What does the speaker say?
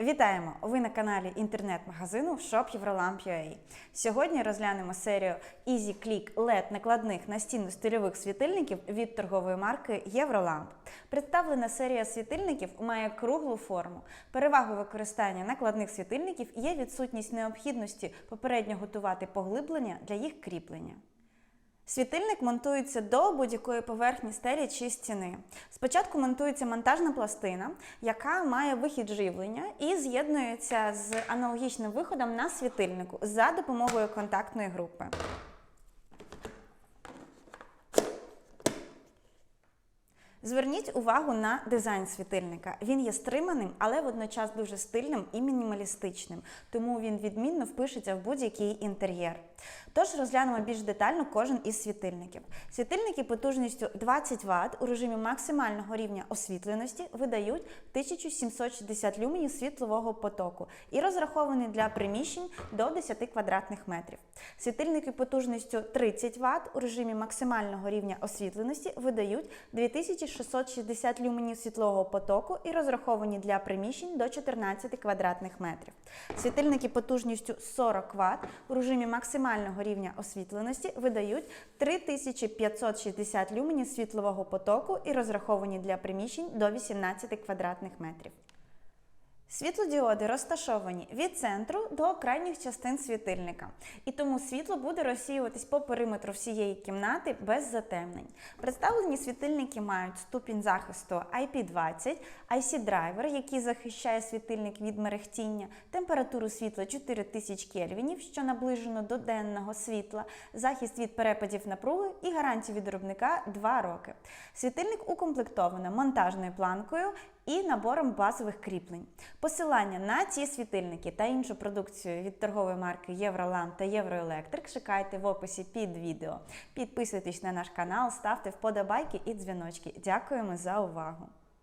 Вітаємо! Ви на каналі інтернет-магазину Shop. Сьогодні розглянемо серію Easy Click LED накладних настінно-стильових світильників від торгової марки Євроламп. Представлена серія світильників має круглу форму. Перевагою використання накладних світильників є відсутність необхідності попередньо готувати поглиблення для їх кріплення. Світильник монтується до будь-якої поверхні стелі чи стіни. Спочатку монтується монтажна пластина, яка має вихід живлення і з'єднується з аналогічним виходом на світильнику за допомогою контактної групи. Зверніть увагу на дизайн світильника. Він є стриманим, але водночас дуже стильним і мінімалістичним, тому він відмінно впишеться в будь-який інтер'єр. Тож розглянемо більш детально кожен із світильників. Світильники потужністю 20 Вт у режимі максимального рівня освітленості видають 1760 люменів світлового потоку і розраховані для приміщень до 10 квадратних метрів. Світильники потужністю 30 Вт у режимі максимального рівня освітленості видають 2660 люменів світлового потоку і розраховані для приміщень до 14 квадратних метрів. Світильники потужністю 40 Вт у режимі максимального рівня освітленості видають 3560 люменів світлового потоку і розраховані для приміщень до 18 квадратних метрів. Світлодіоди розташовані від центру до крайніх частин світильника, і тому світло буде розсіюватись по периметру всієї кімнати без затемнень. Представлені світильники мають ступінь захисту IP20, IC-драйвер, який захищає світильник від мерехтіння, температуру світла 4000 кельвінів, що наближено до денного світла, захист від перепадів напруги і гарантію від виробника 2 роки. Світильник укомплектовано монтажною планкою і набором базових кріплень. Посилання на ці світильники та іншу продукцію від торгової марки Євролан та Євроелектрик шукайте в описі під відео. Підписуйтесь на наш канал, ставте вподобайки і дзвіночки. Дякуємо за увагу!